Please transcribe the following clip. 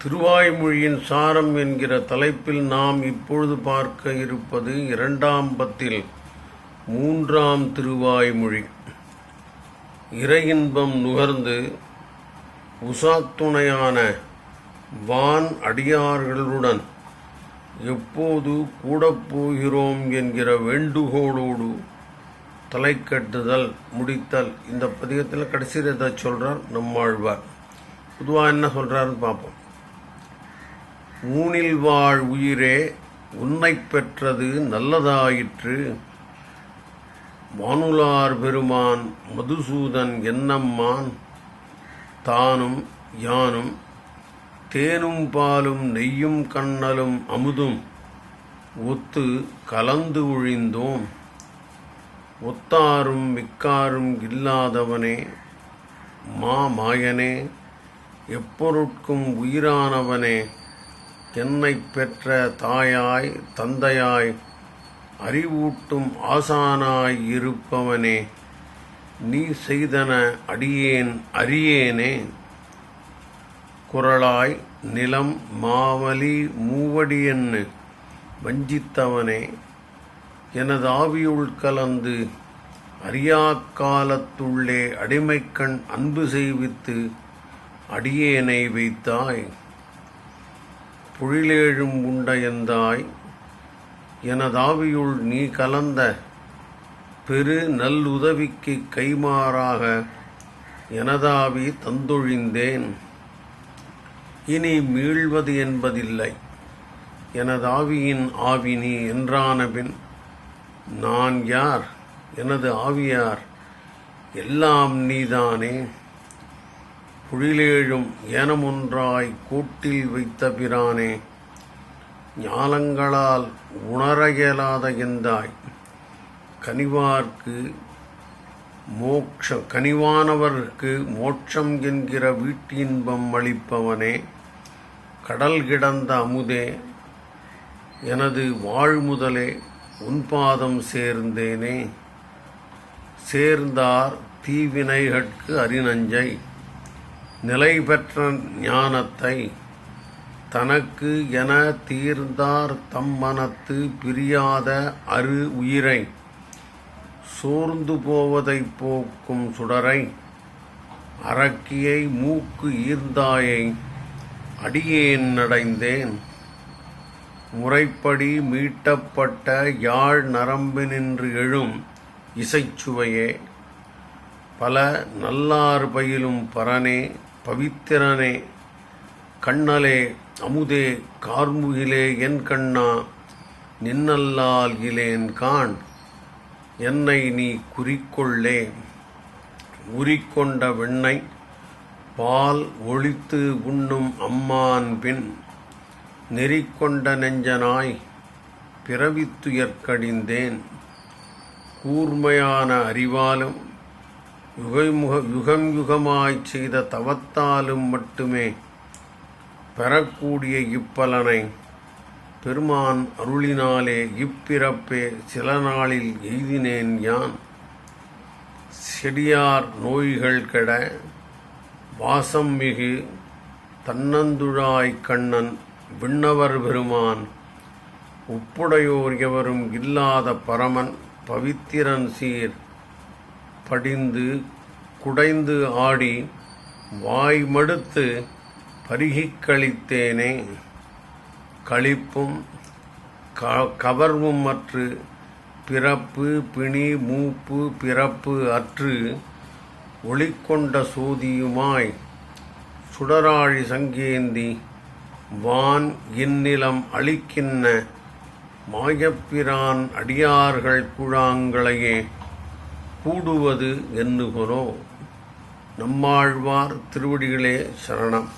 திருவாய்மொழியின் சாரம் என்கிற தலைப்பில் நாம் இப்பொழுது பார்க்க இருப்பது இரண்டாம் பத்தில் மூன்றாம் திருவாய்மொழி. இறையின்பம் நுகர்ந்து உசாத்துணையான வான் அடியார்களுடன் எப்போது கூடப்போகிறோம் என்கிற வேண்டுகோளோடு தலைக்கட்டுதல் முடித்தல் இந்த பதிகத்தில் கடைசியில் எதை சொல்கிறார் நம்மாழ்வார். பொதுவாக என்ன சொல்கிறாருன்னு பார்ப்போம். ஊனில் வாழ் உயிரே உன்னை பெற்றது நல்லதாயிற்று. வானுலார் பெருமான் மதுசூதன் என்னம்மான்? தானும் யானும் தேனும் பாலும் நெய்யும் கண்ணலும் அமுதும். ஒத்து கலந்து ஒழிந்தோம் ஒத்தாரும் மிக்காரும் இல்லாதவனே மா மாயனே எப்பொருட்கும் உயிரானவனே. என்னை பெற்ற தாயாய் தந்தையாய் அறிவூட்டும் ஆசானாய் இருப்பவனே நீ செய்தன அடியேன் அறியேனே. குரலாய் நிலம் மாவலி மூவடியன்னு வஞ்சித்தவனே எனது ஆவியுள் கலந்து அறியாக்காலத்துள்ளே அடிமைக்கண் அன்பு செய்வித்து அடியேனை வைத்தாய். புழிலேழும் உண்டையந்தாய் எனதாவியுள் நீ கலந்த பெரு நல்லுதவிக்கு கைமாறாக எனதாவி தந்தொழிந்தேன். இனி மீள்வது என்பதில்லை. எனதாவியின் ஆவி நீ என்றானபின் நான் யார்? எனது ஆவியார் எல்லாம் நீதானே. புழிலேழும் ஏனமொன்றாய் கூட்டில் வைத்த பிரானே ஞானங்களால் உணர இயலாத எந்தாய்? கனிவார்க்கு மோட்ச கனிவானவர்க்கு மோட்சம் என்கிற வீட்டின்பம் அளிப்பவனே கடல் கிடந்த அமுதே எனது வாழ்முதலே உன் பாதம் சேர்ந்தேனே. சேர்ந்தார் தீவினைகட்கு அரிநஞ்சை. நிலை பெற்ற ஞானத்தை தனக்கு என தீர்ந்தார் தம் மனத்து பிரியாத அரு உயிரை. சோர்ந்து போவதைப் போக்கும் சுடரை அரக்கியை மூக்கு ஈர்ந்தாயை அடியேன் நடைந்தேன். முறைப்படி மீட்டப்பட்ட யாழ் நரம்பினின்று எழும் இசைச்சுவையே. பல நல்லார் பயிலும் பரனே பவித்திரனே கண்ணலே அமுதே கார்முகிலே என் கண்ணா நின்னல்லால் இலேன் காண் என்னை நீ குறிக்கொள்ளே. உரிக்கொண்ட வெண்ணை பால் ஒழித்து உண்ணும் அம்மான் பின் நெறிக்கொண்ட நெஞ்சனாய் பிறவித்துயர்க்கடிந்தேன். கூர்மையான அறிவாலும் யுகைமுக யுகம் யுகமாய்ச் செய்த தவத்தாலும் மட்டுமே பெறக்கூடிய இப்பலனை பெருமான் அருளினாலே இப்பிறப்பே சில நாளில் எய்தினேன் யான். செடியார் நோய்கள் கெட வாசம் மிகு தன்னந்துழாய் கண்ணன் விண்ணவர் பெருமான். உப்புடையோர் எவரும் இல்லாத பரமன் பவித்திரன் சீர் படிந்து குடைந்து ஆடி வாய் மடுத்து களிப்பும் க கவர்வும் அற்று பிறப்பு பிணி மூப்பு பிறப்பு அற்று ஒளிக்கொண்ட சோதியுமாய் சுடராழி சங்கேந்தி வான் இந்நிலம் அளிக்கின்ன மாயப்பிரான் அடியார்கள் குழாங்களையே. கூடுவது எண்ணுகிறோ நம்மாழ்வார் திருவடிகளே சரணம்.